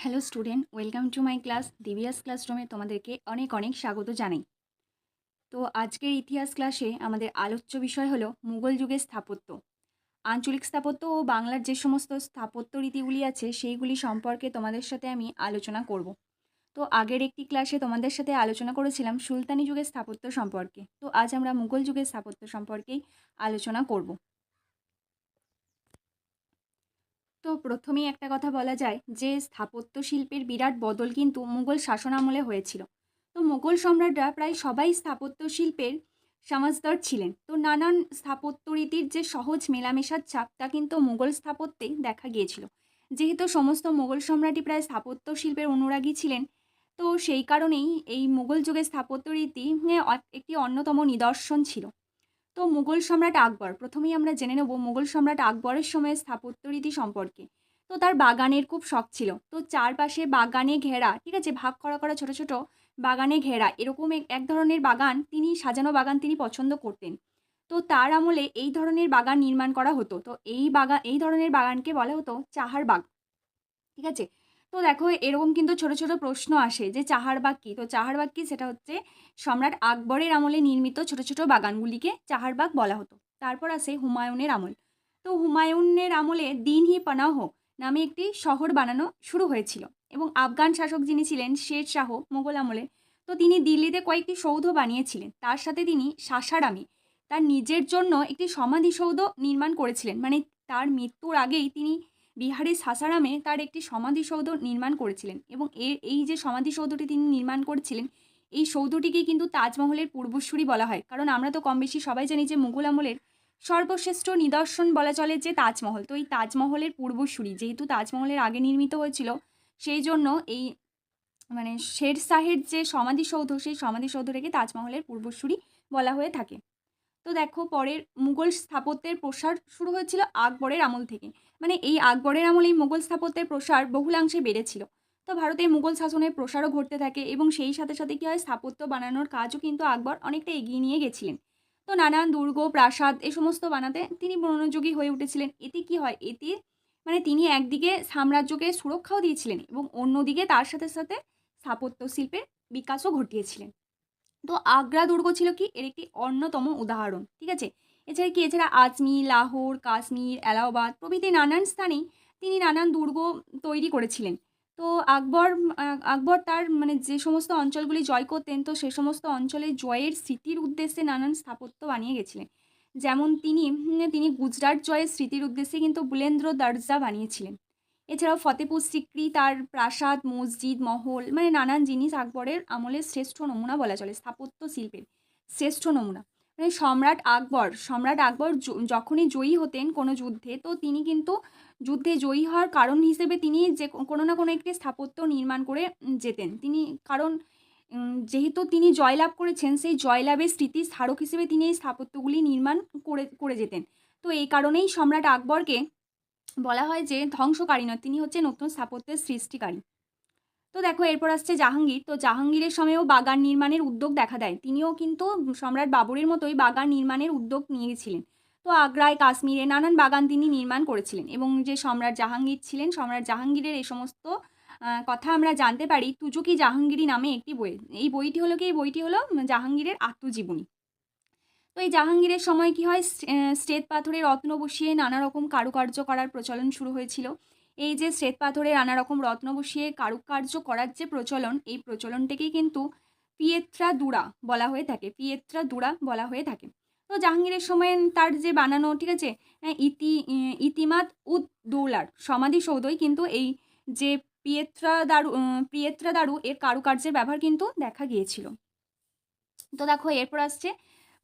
Hello student welcome to my class দিবিয়াস ক্লাসরুমে তোমাদেরকে অনেক অনেক স্বাগত জানাই। তো আজকের ইতিহাস ক্লাসে আমাদের আলোচ্য বিষয় হলো মুঘল যুগের স্থাপত্য। আঞ্চলিক স্থাপত্য ও বাংলার যে সমস্ত স্থাপত্য রীতিগুলি আছে, সেইগুলি সম্পর্কে তোমাদের সাথে আমি আলোচনা করব। তো আগের একটি ক্লাসে তোমাদের সাথে আলোচনা করেছিলাম সুলতানি যুগের স্থাপত্য সম্পর্কে। তো আজ আমরা মুঘল যুগের স্থাপত্য সম্পর্কেই আলোচনা করব। তো প্রথমেই একটা কথা বলা যায় যে, স্থাপত্য শিল্পের বিরাট বদল কিন্তু মুঘল শাসন আমলে হয়েছিল। তো মুঘল সম্রাটরা প্রায় সবাই স্থাপত্য শিল্পের সমাজদর ছিলেন। তো নানান স্থাপত্য রীতির যে সহজ মেলামেশার ছাপ তা কিন্তু মুঘল স্থাপত্যে দেখা গিয়েছিল। যেহেতু সমস্ত মুঘল সম্রাটই প্রায় স্থাপত্য শিল্পের অনুরাগী ছিলেন, তো সেই কারণেই এই মুঘল যুগের স্থাপত্য রীতি একটি অন্যতম নিদর্শন ছিল। তো মুঘল সম্রাট আকবর, প্রথমেই আমরা জেনে নেব মুঘল সম্রাট আকবরের সময় স্থাপত্য রীতি সম্পর্কে। তো তার বাগানের খুব শখ ছিল। তো চারপাশে বাগানে ঘেরা, ঠিক আছে, ভাগ করা করা ছোট ছোট বাগানে ঘেরা, এরকম এক ধরনের বাগান তিনি, সাজানো বাগান তিনি পছন্দ করতেন। তো তার আমলে এই ধরনের বাগান নির্মাণ করা হতো। তো এই বাগান এই ধরনের বাগানকে বলা হতো চাহার বাগ ঠিক আছে? তো দেখো, এরকম কিন্তু ছোট ছোট প্রশ্ন আসে যে চাহারবাগ কী? তো চাহারবাগ কী? সেটা হচ্ছে সম্রাট আকবরের আমলে নির্মিত ছোট ছোট বাগানগুলিকে চাহারবাগ বলা হতো। তারপর আসে হুমায়ুনের আমল। তো হুমায়ুনের আমলে দিনহি পানাহ নামে একটি শহর বানানো শুরু হয়েছিল এবং আফগান শাসক যিনি ছিলেন শের শাহ মোগল আমলে, তো তিনি দিল্লিতে কয়েকটি সৌধ বানিয়েছিলেন। তার সাথে তিনি সাসারামে তার নিজের জন্য একটি সমাধিসৌধ নির্মাণ করেছিলেন। মানে তার মৃত্যুর আগেই তিনি বিহারের সাসারামে তার একটি সমাধিসৌধ নির্মাণ করেছিলেন এবং এর, এই যে সমাধিসৌধটি তিনি নির্মাণ করেছিলেন, এই সৌধটিকেই কিন্তু তাজমহলের পূর্বসূরি বলা হয়। কারণ আমরা তো কম বেশি সবাই জানি যে মুঘল আমলের সর্বশ্রেষ্ঠ নিদর্শন বলা চলে যে তাজমহল। তো এই তাজমহলের পূর্বসূরি, যেহেতু তাজমহলের আগে নির্মিত হয়েছিল, সেই জন্য এই মানে শের শাহের যে সমাধিসৌধ সেই সমাধিসৌধটাকে তাজমহলের পূর্বসূরি বলা হয়ে থাকে। তো দেখো পরের মুঘল স্থাপত্যের প্রসার শুরু হয়েছিল আকবরের আমল থেকে। মানে এই আকবরের আমলেই মুঘল স্থাপত্যের প্রসার বহুলাংশে বেড়েছিল। তো ভারতে মুঘল শাসনের প্রসারও ঘটতে থাকে এবং সেই সাথে সাথে কী হয়, স্থাপত্য বানানোর কাজও কিন্তু আকবর অনেকটা এগিয়ে নিয়ে গেছিলেন। তো নানান দুর্গ, প্রাসাদ এ সমস্ত বানাতে তিনি মনোযোগী হয়ে উঠেছিলেন। এতে কি হয়, এতে মানে তিনি একদিকে সাম্রাজ্যকে সুরক্ষাও দিয়েছিলেন এবং অন্যদিকে তার সাথে সাথে স্থাপত্য শিল্পের বিকাশও ঘটিয়েছিলেন। তো আগ্রা দুর্গ ছিল কি? এর একটি অন্যতম উদাহরণ, ঠিক আছে? এছাড়া কি? এছাড়া আজমির, লাহোর, কাশ্মীর, এলাহাবাদ প্রভৃতি নানান স্থানেই তিনি নানান দুর্গ তৈরি করেছিলেন। তো আকবর আকবর তার মানে যে সমস্ত অঞ্চলগুলি জয় করতেন, তো সে সমস্ত অঞ্চলে জয়ের স্মৃতির উদ্দেশ্যে নানান স্থাপত্য বানিয়ে গেছিলেন। যেমন তিনি তিনি গুজরাট জয়ের স্মৃতির উদ্দেশ্যে কিন্তু বুলেন্দ্র দরজা বানিয়েছিলেন। এছাড়াও ফতেপুর সিক্রি, তার প্রাসাদ, মসজিদ, মহল মানে নানান জিনিস আকবরের আমলের শ্রেষ্ঠ নমুনা বলা চলে, স্থাপত্য শিল্পের শ্রেষ্ঠ নমুনা। মানে সম্রাট আকবর সম্রাট আকবর যখনই জয়ী হতেন কোনো যুদ্ধে, তো তিনি কিন্তু যুদ্ধে জয়ী হওয়ার কারণ হিসেবে তিনি যে, কোনো না কোনো একটি স্থাপত্য নির্মাণ করে যেতেন। তিনি, কারণ যেহেতু তিনি জয়লাভ করেছেন, সেই জয়লাভের স্মৃতি স্মারক হিসেবে তিনি এই স্থাপত্যগুলি নির্মাণ করে করে যেতেন। তো এই কারণেই সম্রাট আকবরকে বলা হয় যে ধ্বংসকারী নয়, তিনি হচ্ছে নতুন স্থাপত্যের সৃষ্টিকারী। তো দেখো, এরপর আসছে জাহাঙ্গীর। তো জাহাঙ্গীরের সময়ও বাগান নির্মাণের উদ্যোগ দেখা দেয়। তিনিও কিন্তু সম্রাট বাবরের মতোই বাগান নির্মাণের উদ্যোগ নিয়েছিলেন। তো আগ্রায়, কাশ্মীরে নানান বাগান তিনি নির্মাণ করেছিলেন এবং যে সম্রাট জাহাঙ্গীর ছিলেন, সম্রাট জাহাঙ্গীরের এই সমস্ত কথা আমরা জানতে পারি তুজুকি জাহাঙ্গীরি নামে একটি বই। এই বইটি হলো কি? এই বইটি হলো জাহাঙ্গীরের আত্মজীবনী। তো এই জাহাঙ্গীরের সময় কি হয়? শ্বেত পাথরে রত্ন বসিয়ে নানা রকম কারুকার্য করার প্রচলন শুরু হয়েছিল। এই যে শ্বেত পাথরে নানা রকম রত্ন বসিয়ে কারুকার্য করার যে প্রচলন, এই প্রচলনটিকেই কিন্তু পিয়েত্রা দুরা বলা হয়ে থাকে। পিয়েত্রা দুরা বলা হয়ে থাকে। তো জাহাঙ্গীরের সময় তার যে বানানো, ঠিক আছে? ইতি ইতিমাত উদ দৌলার সমাধিসৌধই কিন্তু এই যে পিয়েত্রা দারু পিয়েত্রা দারু এর কারুকার্যের ব্যবহার কিন্তু দেখা গিয়েছিল। তো দেখো, এরপর আসছে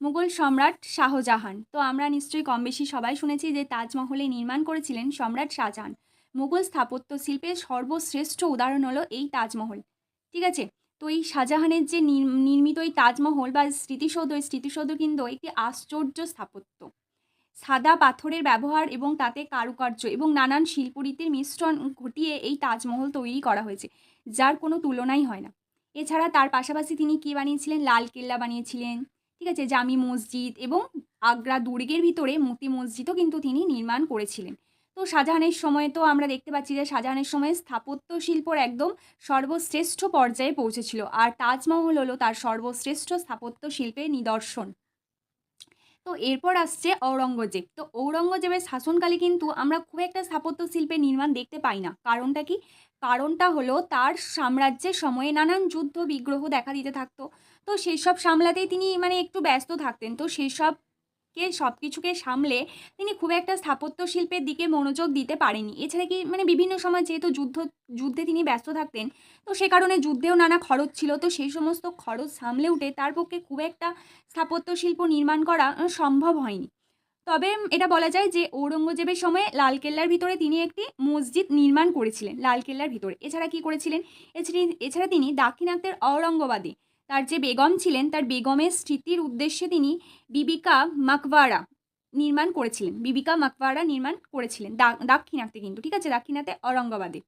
মুঘল সম্রাট শাহজাহান। তো আমরা নিশ্চয়ই কম বেশি সবাই শুনেছি যে তাজমহলে নির্মাণ করেছিলেন সম্রাট শাহজাহান। মুঘল স্থাপত্য শিল্পের সর্বশ্রেষ্ঠ উদাহরণ হলো এই তাজমহল। ঠিক আছে? তো এই শাহজাহানের যে নির্মিত এই তাজমহল বা স্মৃতিসৌধ, এই স্মৃতিসৌধ কিন্তু একটি আশ্চর্য স্থাপত্য। সাদা পাথরের ব্যবহার এবং তাতে কারুকার্য এবং নানান শিল্পরীতির মিশ্রণ ঘটিয়ে এই তাজমহল তৈরি করা হয়েছে, যার কোনো তুলনাই হয় না। এছাড়া তার পাশাপাশি তিনি কী বানিয়েছিলেন? লাল কেল্লা বানিয়েছিলেন। ঠিক আছে? জামি মসজিদ এবং আগ্রা দুর্গের ভিতরে মতি মসজিদও কিন্তু তিনি নির্মাণ করেছিলেন। তো শাহজাহানের সময় তো আমরা দেখতে পাচ্ছি যে শাহজাহানের সময় স্থাপত্য শিল্পর একদম সর্বশ্রেষ্ঠ পর্যায়ে পৌঁছেছিল আর তাজমহল হলো তার সর্বশ্রেষ্ঠ স্থাপত্য শিল্পের নিদর্শন। তো এরপর আসছে ঔরঙ্গজেব। তো ঔরঙ্গজেবের শাসনকালে কিন্তু আমরা খুব একটা স্থাপত্য শিল্পের নির্মাণ দেখতে পাই না। কারণটা কি? কারণটা হলো তার সাম্রাজ্যের সময়ে নানান যুদ্ধ বিগ্রহ দেখা দিতে থাকতো। তো সেই সব সামলাতেই তিনি মানে একটু ব্যস্ত থাকতেন। তো সেই সবকে সব কিছুকে সামলে তিনি খুব একটা স্থাপত্য শিল্পের দিকে মনোযোগ দিতে পারেনি। এছাড়া কি মানে বিভিন্ন সময় যেহেতু যুদ্ধ, যুদ্ধে তিনি ব্যস্ত থাকতেন, তো সে কারণে যুদ্ধেও নানা খরচ ছিল। তো সেই সমস্ত খরচ সামলে উঠে তার পক্ষে খুব একটা স্থাপত্য শিল্প নির্মাণ করা সম্ভব হয়নি। তবে এটা বলা যায় যে ঔরঙ্গজেবের সময় লালকেল্লার ভিতরে তিনি একটি মসজিদ নির্মাণ করেছিলেন, লালকেল্লার ভিতরে। এছাড়া কি করেছিলেন? এছাড়া তিনি দাক্ষিণাত্যের ঔরঙ্গাবাদে তার যে বেগম ছিলেন, তার বেগমের স্মৃতির উদ্দেশ্যে তিনি বিবিকা মাকবাড়া নির্মাণ করেছিলেন। বিবিকা মাকবাড়া নির্মাণ করেছিলেন। দাক্ষিণাতে কিন্তু, ঠিক আছে? দাক্ষিণাতে ঔরঙ্গাবাদে।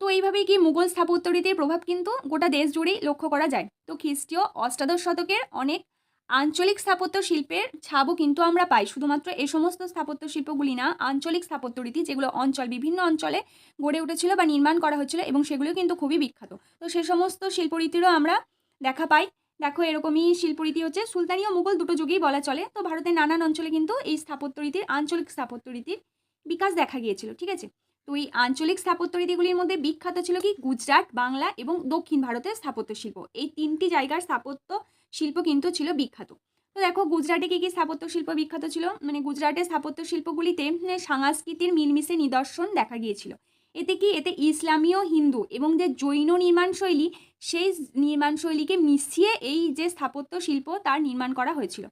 তো এইভাবেই কি মুঘল স্থাপত্যরীতির প্রভাব কিন্তু গোটা দেশ জুড়েই লক্ষ্য করা যায়? তো খ্রিস্টীয় অষ্টাদশ শতকের অনেক আঞ্চলিক স্থাপত্য শিল্পের ছাপও কিন্তু আমরা পাই। শুধুমাত্র এই সমস্ত স্থাপত্য শিল্পগুলি না, আঞ্চলিক স্থাপত্য রীতি যেগুলো অঞ্চল, বিভিন্ন অঞ্চলে গড়ে উঠেছিল বা নির্মাণ করা হয়েছিল এবং সেগুলো কিন্তু খুবই বিখ্যাত। তো সে সমস্ত শিল্পরীতিরও আমরা দেখা পাই। দেখো এরকমই শিল্পরীতি হচ্ছে সুলতানি ও মুঘল দুটো যুগেই বলা চলে। তো ভারতের নানান অঞ্চলে কিন্তু এই স্থাপত্য রীতির, আঞ্চলিক স্থাপত্য রীতির বিকাশ দেখা গিয়েছিল, ঠিক আছে? তো এই আঞ্চলিক স্থাপত্য রীতিগুলির মধ্যে বিখ্যাত ছিল কি? গুজরাট বাংলা এবং দক্ষিণ ভারতের স্থাপত্য শিল্প। এই তিনটি জায়গার স্থাপত্য শিল্প কিন্তু ছিল বিখ্যাত। তো দেখো গুজরাটে কী কী স্থাপত্য শিল্প বিখ্যাত ছিল? মানে গুজরাটের স্থাপত্য শিল্পগুলিতে সংস্কৃতির মিলমিশে নিদর্শন দেখা গিয়েছিল। এতে কি? এতে ইসলামীয় হিন্দু এবং যে জৈন নির্মাণ শৈলী সেই নির্মাণ শৈলীকে মিশিয়ে এই যে স্থাপত্য শিল্প তার নির্মাণ করা হয়েছিল।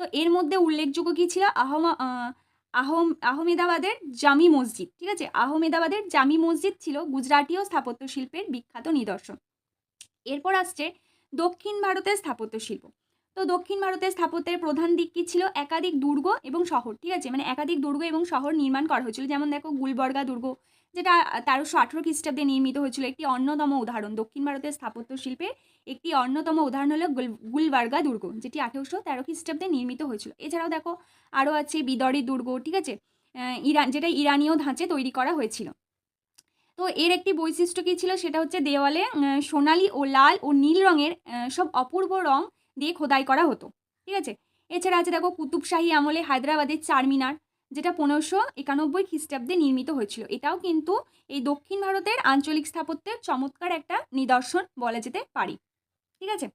তো এর মধ্যে উল্লেখযোগ্য কী ছিল? আহমা আহ, আহম, আহমেদাবাদের জামি মসজিদ, ঠিক আছে? আহমেদাবাদের জামি মসজিদ ছিল গুজরাটীয় স্থাপত্য শিল্পের বিখ্যাত নিদর্শন। এরপর আসছে দক্ষিণ ভারতের স্থাপত্য শিল্প তো দক্ষিণ ভারতের স্থাপত্যের প্রধান দিক কী ছিল? একাধিক দুর্গ এবং শহর, ঠিক আছে? মানে একাধিক দুর্গ এবং শহর নির্মাণ করা হয়েছিল। যেমন দেখো, গুলবর্গা দুর্গ যেটা তেরোশো আঠেরো খ্রিস্টাব্দে নির্মিত হয়েছিল, একটি অন্যতম উদাহরণ। দক্ষিণ ভারতের স্থাপত্য শিল্পের একটি অন্যতম উদাহরণ হলো গুল, গুলবার্গা দুর্গ, যেটি আঠেরোশো তেরো খ্রিস্টাব্দে নির্মিত হয়েছিল। এছাড়াও দেখো, আরও আছে বিদরি দুর্গ, ঠিক আছে? ইরান যেটা ইরানীয় ধাঁচে তৈরি করা হয়েছিল। তো এর একটি বৈশিষ্ট্য কী ছিল? সেটা হচ্ছে দেওয়ালে সোনালি ও লাল ও নীল রঙের সব অপূর্ব রং দিয়ে খোদাই করা হতো, ঠিক আছে? এছাড়া আছে দেখো, কুতুবশাহী আমলে হায়দ্রাবাদের চারমিনার যেটা পনেরোশো একানব্বই খ্রিস্টাব্দে নির্মিত হয়েছিল। এটাও কিন্তু এই দক্ষিণ ভারতের আঞ্চলিক স্থাপত্যের চমৎকার একটা নিদর্শন বলা যেতে পারে। ঠিক আছে?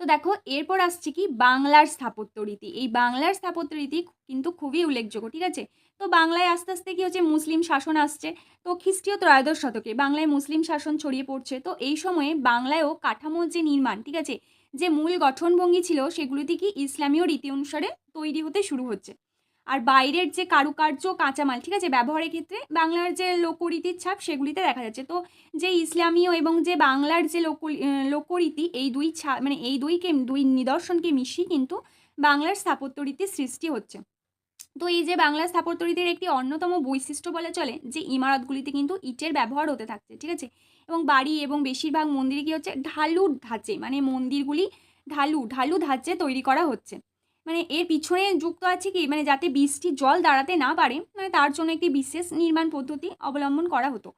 তো দেখো, এরপর আসছে কি? বাংলার স্থাপত্য রীতি। এই বাংলার স্থাপত্য রীতি কিন্তু খুবই উল্লেখযোগ্য, ঠিক আছে? তো বাংলায় আস্তে আস্তে কি হচ্ছে? মুসলিম শাসন আসছে। তো খ্রিস্টীয় ত্রয়োদশ শতকে বাংলায় মুসলিম শাসন ছড়িয়ে পড়ছে। তো এই সময়ে বাংলায়ও কাঠামোর যে নির্মাণ, ঠিক আছে? যে মূল গঠনভঙ্গি ছিল, সেগুলিতে কি ইসলামীয় রীতি অনুসারে তৈরি হতে শুরু হচ্ছে। আর বাইরের যে কারুকার্য, কাঁচামাল, ঠিক আছে? ব্যবহারের ক্ষেত্রে বাংলার যে লোকরীতির ছাপ সেগুলিতে দেখা যাচ্ছে। তো যে ইসলামীয় এবং যে বাংলার যে লোক লোকরীতি, এই দুই ছা মানে এই দুইকে, দুই নিদর্শনকে মিশিয়ে কিন্তু বাংলার স্থাপত্য রীতির সৃষ্টি হচ্ছে। তো এই যে বাংলা স্থাপত্য রীতির একটি অন্যতম বৈশিষ্ট্য বলে চলে, যে ইমারতগুলিতে কিন্তু ইটের ব্যবহার হতে থাকছে, ঠিক আছে? এবং বাড়ি এবং বেশিরভাগ মন্দিরে কী হচ্ছে? ঢালু ধাঁচে মানে মন্দিরগুলি ঢালু ঢালু ধাঁচে তৈরি করা হচ্ছে। মানে এর পিছনে যুক্ত আছে কি? মানে যাতে বৃষ্টির জল দাঁড়াতে না পারে মানে তার জন্য একটি বিশেষ নির্মাণ পদ্ধতি অবলম্বন করা হতো।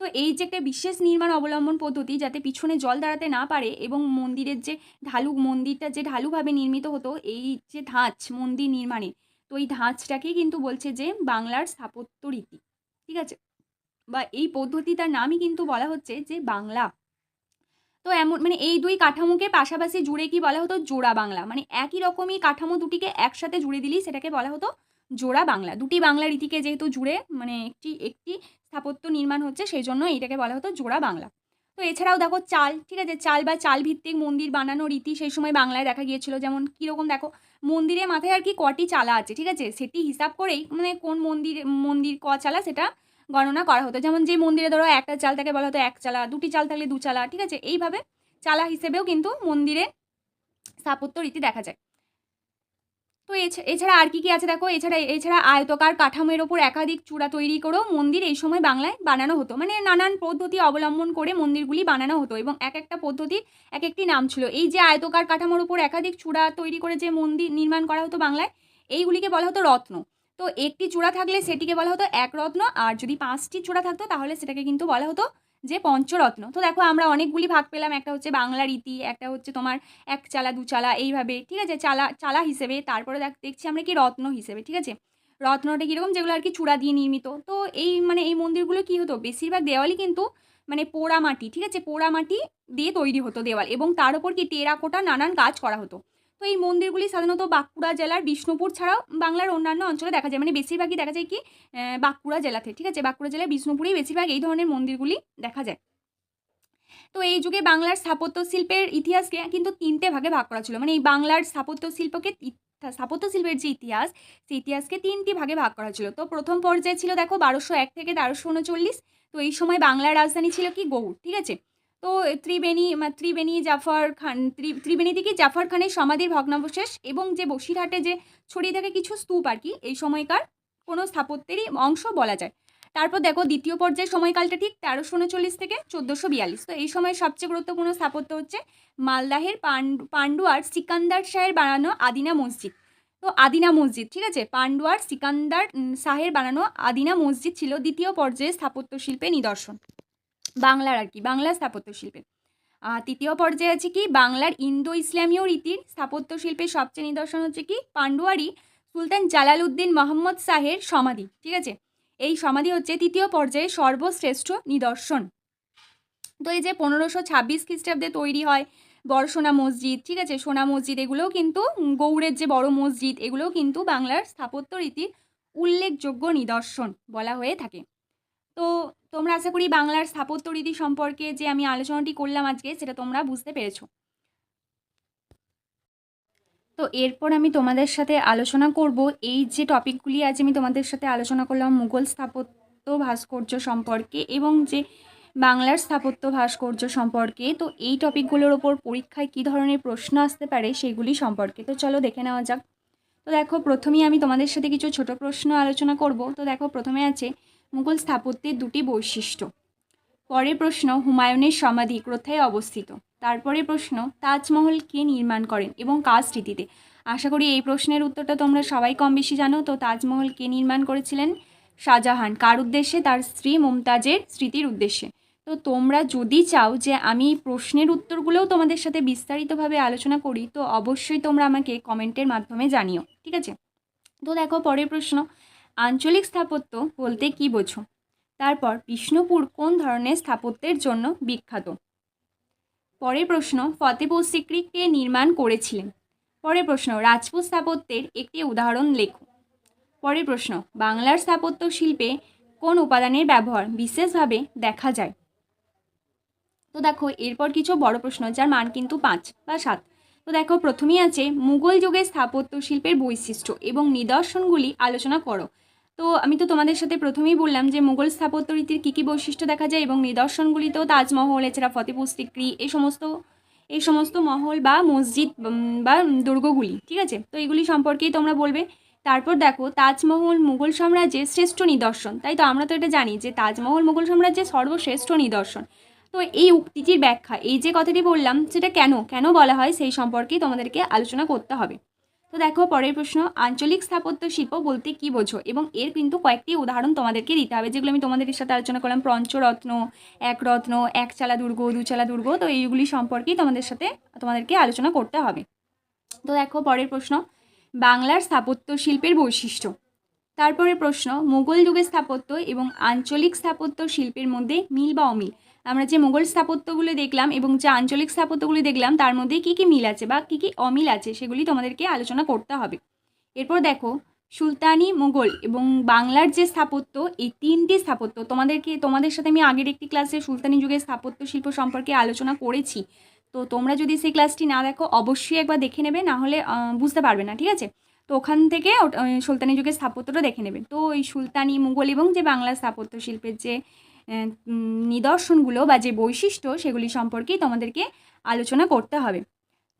তো এই যে একটা বিশেষ নির্মাণ অবলম্বন পদ্ধতি যাতে পিছনে জল দাঁড়াতে না পারে এবং মন্দিরের যে ঢালু, মন্দিরটা যে ঢালুভাবে নির্মিত হতো, এই যে ধাঁচ মন্দির নির্মাণে, তো এই ধাঁচটাকেই কিন্তু বলছে যে বাংলার স্থাপত্য রীতি। ঠিক আছে? বা এই পদ্ধতিটার নামই কিন্তু বলা হচ্ছে যে বাংলা। তো এমন মানে এই দুই কাঠামোকে পাশাপাশি জুড়ে কি বলা হতো? জোড়া বাংলা। মানে একই রকমই কাঠামো দুটিকে একসাথে জুড়ে দিলেই সেটাকে বলা হতো জোড়া বাংলা। দুটি বাংলা রীতিকে যেহেতু জুড়ে মানে একটি একটি স্থাপত্য নির্মাণ হচ্ছে, সেই জন্য এইটাকে বলা হতো জোড়া বাংলা। তো এছাড়াও দেখো চাল, ঠিক আছে? চাল বা চাল ভিত্তিক মন্দির বানানো রীতি সেই সময় বাংলায় দেখা গিয়েছিল। যেমন কীরকম দেখো, মন্দিরের মাথায় আর কি কটি চালা আছে, ঠিক আছে? সেটি হিসাব করেই মানে কোন মন্দির মন্দির ক চালা সেটা গণনা করা হতো। যেমন যে মন্দিরে ধরো একটা চাল তাকে বলা হতো এক চালা, দুটি চাল থাকলে দু চালা, ঠিক আছে? এইভাবে চালা হিসেবেও কিন্তু মন্দিরে স্থাপত্য রীতি দেখা যায়। তো এছা- এছাড়া আর কি কি আছে দেখো? এছাড়া এছাড়া আয়তকার কাঠামোর ওপর একাধিক চূড়া তৈরি করেও মন্দির এই সময় বাংলায় বানানো হতো। মানে নানান পদ্ধতি অবলম্বন করে মন্দিরগুলি বানানো হতো এবং এক একটা পদ্ধতির এক একটি নাম ছিল। এই যে আয়তকার কাঠামোর উপর একাধিক চূড়া তৈরি করে যে মন্দির নির্মাণ করা হতো বাংলায়, এইগুলিকে বলা হতো রত্ন। তো একটি চূড়া থাকলে সেটিকে বলা হতো এক রত্ন আর যদি পাঁচটি চূড়া থাকতো তাহলে সেটাকে কিন্তু বলা হতো যে পঞ্চরত্ন। তো দেখো আমরা অনেকগুলি ভাগ পেলাম, একটা হচ্ছে বাংলা রীতি, একটা হচ্ছে তোমার এক চালা, দু চালা এইভাবে, ঠিক আছে? চালা চালা হিসেবে, তারপরে দেখ, দেখছি আমরা কি রত্ন হিসেবে, ঠিক আছে? রত্নটা কীরকম? যেগুলো আর কি চূড়া দিয়ে নির্মিত। তো এই মানে এই মন্দিরগুলো কী হতো? বেশিরভাগ দেওয়ালই কিন্তু মানে পোড়া মাটি ঠিক আছে? পোড়া মাটি দিয়ে তৈরি হতো দেওয়াল এবং তার উপর কি টেরাকোটা নানান কাজ করা হতো। তো এই মন্দিরগুলি সাধারণত বাঁকুড়া জেলার বিষ্ণুপুর ছাড়াও বাংলার অন্যান্য অঞ্চলে দেখা যায়। মানে বেশিরভাগই দেখা যায় কি বাঁকুড়া জেলাতে, ঠিক আছে? বাঁকুড়া জেলার বিষ্ণুপুরেই বেশিরভাগ এই ধরনের মন্দিরগুলি দেখা যায়। তো এই যুগে বাংলার স্থাপত্য শিল্পের ইতিহাসকে কিন্তু তিনটে ভাগে ভাগ করা ছিল। মানে এই বাংলার স্থাপত্য শিল্পকে স্থাপত্য শিল্পের যে ইতিহাস, সেই ইতিহাসকে তিনটি ভাগে ভাগ করা ছিল। তো প্রথম পর্যায়ে ছিল দেখো, বারোশো এক থেকে তেরোশো উনচল্লিশ। তো এই সময় বাংলার রাজধানী ছিল কি? গৌড়, ঠিক আছে? তো ত্রিবেণী ত্রিবেণী জাফর খান ত্রিবেণী থেকে জাফর খানের সমাধির ভগ্নাবশেষ এবং যে বসিরহাটে যে ছড়িয়ে থাকে কিছু স্তূপ আর কি, এই সময়কার কোনো স্থাপত্যেরই অংশ বলা যায়। তারপর দেখো দ্বিতীয় পর্যায়ের সময়কালটা ঠিক তেরোশো উনচল্লিশ থেকে চোদ্দোশো বিয়াল্লিশ। তো এই সময় সবচেয়ে গুরুত্বপূর্ণ স্থাপত্য হচ্ছে মালদাহের পান্ডু পান্ডুয়ার সিকান্দার শাহের বানানো আদিনা মসজিদ। তো আদিনা মসজিদ, ঠিক আছে? পান্ডুয়ার সিকান্দার শাহের বানানো আদিনা মসজিদ ছিল দ্বিতীয় পর্যায়ে স্থাপত্য শিল্পের নিদর্শন। বাংলার আর কি বাংলার স্থাপত্য শিল্পে তৃতীয় পর্যায়ে আছে কি? বাংলার ইন্দো ইসলামীয় রীতির স্থাপত্য শিল্পের সবচেয়ে নিদর্শন হচ্ছে কি? পান্ডুয়ারি সুলতান জালালউদ্দিন মোহাম্মদ শাহের সমাধি, ঠিক আছে? এই সমাধি হচ্ছে তৃতীয় পর্যায়ে সর্বশ্রেষ্ঠ নিদর্শন। তো এই যে পনেরোশো ছাব্বিশ খ্রিস্টাব্দে তৈরি হয় বড় সোনা মসজিদ, ঠিক আছে? সোনা মসজিদ, এগুলোও কিন্তু গৌড়ের যে বড় মসজিদ, এগুলোও কিন্তু বাংলার স্থাপত্য রীতির উল্লেখযোগ্য নিদর্শন বলা হয়ে থাকে। তো তোমরা আশা করি বাংলার স্থাপত্য রীতি সম্পর্কে যে আমি আলোচনাটি করলাম আজকে, সেটা তোমরা বুঝতে পেরেছ। তো এরপর আমি তোমাদের সাথে আলোচনা করব। এই যে টপিকগুলি আজ আমি তোমাদের সাথে আলোচনা করলাম, মুঘল স্থাপত্য ভাস্কর্য সম্পর্কে এবং যে বাংলার স্থাপত্য ভাস্কর্য সম্পর্কে, তো এই টপিকগুলোর ওপর পরীক্ষায় কী ধরনের প্রশ্ন আসতে পারে সেগুলি সম্পর্কে। তো চলো দেখে নেওয়া যাক। তো দেখো, প্রথমেই আমি তোমাদের সাথে কিছু ছোট প্রশ্ন আলোচনা করব। তো দেখো, প্রথমে আছে মুঘল স্থাপত্যের দুটি বৈশিষ্ট্য। পরের প্রশ্ন, হুমায়ুনের সমাধি কোথায় অবস্থিত? তারপরে প্রশ্ন, তাজমহল কে নির্মাণ করেন এবং কার স্মৃতিতে? আশা করি এই প্রশ্নের উত্তরটা তোমরা সবাই কম বেশি জানো। তো তাজমহল কে নির্মাণ করেছিলেন? শাহজাহান। কার উদ্দেশ্যে? তার স্ত্রী মুমতাজের স্মৃতির উদ্দেশ্যে। তো তোমরা যদি চাও যে আমি প্রশ্নের উত্তরগুলোও তোমাদের সাথে বিস্তারিতভাবে আলোচনা করি, তো অবশ্যই তোমরা আমাকে কমেন্টের মাধ্যমে জানিও। ঠিক আছে? তো দেখো, পরের প্রশ্ন আঞ্চলিক স্থাপত্য বলতে কি বোঝো? তারপর বিষ্ণুপুর কোন ধরনের স্থাপত্যের জন্য বিখ্যাত? পরের প্রশ্ন, ফতেপুর সিক্রি কে নির্মাণ করেছিলেন? পরের প্রশ্ন, রাজপুত স্থাপত্যের একটি উদাহরণ লেখো। পরের প্রশ্ন, বাংলার স্থাপত্য শিল্পে কোন উপাদানের ব্যবহার বিশেষভাবে দেখা যায়? তো দেখো, এরপর কিছু বড় প্রশ্ন, যার মান কিন্তু পাঁচ বা সাত। তো দেখো, প্রথমেই আছে, মুঘল যুগের স্থাপত্য শিল্পের বৈশিষ্ট্য এবং নিদর্শনগুলি আলোচনা করো। তো আমি তো তোমাদের সাথে প্রথমেই বললাম যে মুঘল স্থাপত্য রীতির কী কী বৈশিষ্ট্য দেখা যায় এবং নিদর্শনগুলিতেও তাজমহল, এছাড়া ফতেপুর সিক্রি এই সমস্ত এই সমস্ত মহল বা মসজিদ বা দুর্গগুলি, ঠিক আছে? তো এগুলি সম্পর্কেই তোমরা বলবে। তারপর দেখো, তাজমহল মুঘল সাম্রাজ্যের শ্রেষ্ঠ নিদর্শন। তাই তো আমরা তো এটা জানি যে তাজমহল মুঘল সাম্রাজ্যের সর্বশ্রেষ্ঠ নিদর্শন। তো এই উক্তিটির ব্যাখ্যা, এই যে কথাটি বললাম, সেটা কেন কেন বলা হয়, সেই সম্পর্কেই তোমাদেরকে আলোচনা করতে হবে। তো দেখো, পরের প্রশ্ন, আঞ্চলিক স্থাপত্য শিল্প বলতে কি বোঝো? এবং এর কিন্তু কয়েকটি উদাহরণ তোমাদেরকে দিতে হবে, যেগুলো আমি তোমাদের সাথে আলোচনা করলাম। পঞ্চরত্ন এক রত্ন এক চালা দুর্গ, দুচালা দুর্গ, তো এইগুলি সম্পর্কেই তোমাদের সাথে তোমাদেরকে আলোচনা করতে হবে। তো দেখো, পরের প্রশ্ন, বাংলার স্থাপত্য শিল্পের বৈশিষ্ট্য। তারপরে প্রশ্ন মোগল যুগের স্থাপত্য এবং আঞ্চলিক স্থাপত্য শিল্পের মধ্যে মিল বা অমিল? আমরা যে মোগল স্থাপত্যগুলো দেখলাম এবং যে আঞ্চলিক স্থাপত্যগুলি দেখলাম, তার মধ্যে কী কী মিল আছে বা কী কী অমিল আছে সেগুলি তোমাদেরকে আলোচনা করতে হবে। এরপর দেখো, সুলতানি মোগল এবং বাংলার যে স্থাপত্য, এই তিনটি স্থাপত্য, তোমাদেরকে, তোমাদের সাথে আমি আগের একটি ক্লাসে সুলতানি যুগের স্থাপত্য শিল্প সম্পর্কে আলোচনা করেছি। তো তোমরা যদি সেই ক্লাসটি না দেখো, অবশ্যই একবার দেখে নেবে, না হলে বুঝতে পারবে না, ঠিক আছে? তো ওখান থেকে সুলতানি যুগের স্থাপত্যটা দেখে নেবে। তো এই সুলতানি, মুঘল এবং যে বাংলা স্থাপত্য শিল্পের যে নিদর্শনগুলো বা যে বৈশিষ্ট্য, সেগুলি সম্পর্কেই তোমাদেরকে আলোচনা করতে হবে।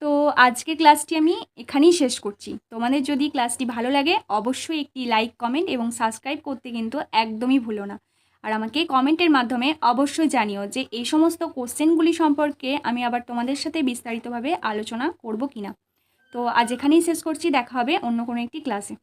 তো আজকে ক্লাসটি আমি এখানেই শেষ করছি। তোমাদের যদি ক্লাসটি ভালো লাগে, অবশ্যই একটি লাইক, কমেন্ট এবং সাবস্ক্রাইব করতে কিন্তু একদমই ভুলো না। আর আমাকে কমেন্টের মাধ্যমে অবশ্যই জানিও যে এই সমস্ত কোশ্চেনগুলি সম্পর্কে আমি আবার তোমাদের সাথে বিস্তারিতভাবে আলোচনা করব কিনা। তো আজ এখানেই শেষ করছি দেখা হবে অন্য কোনো একটি ক্লাসে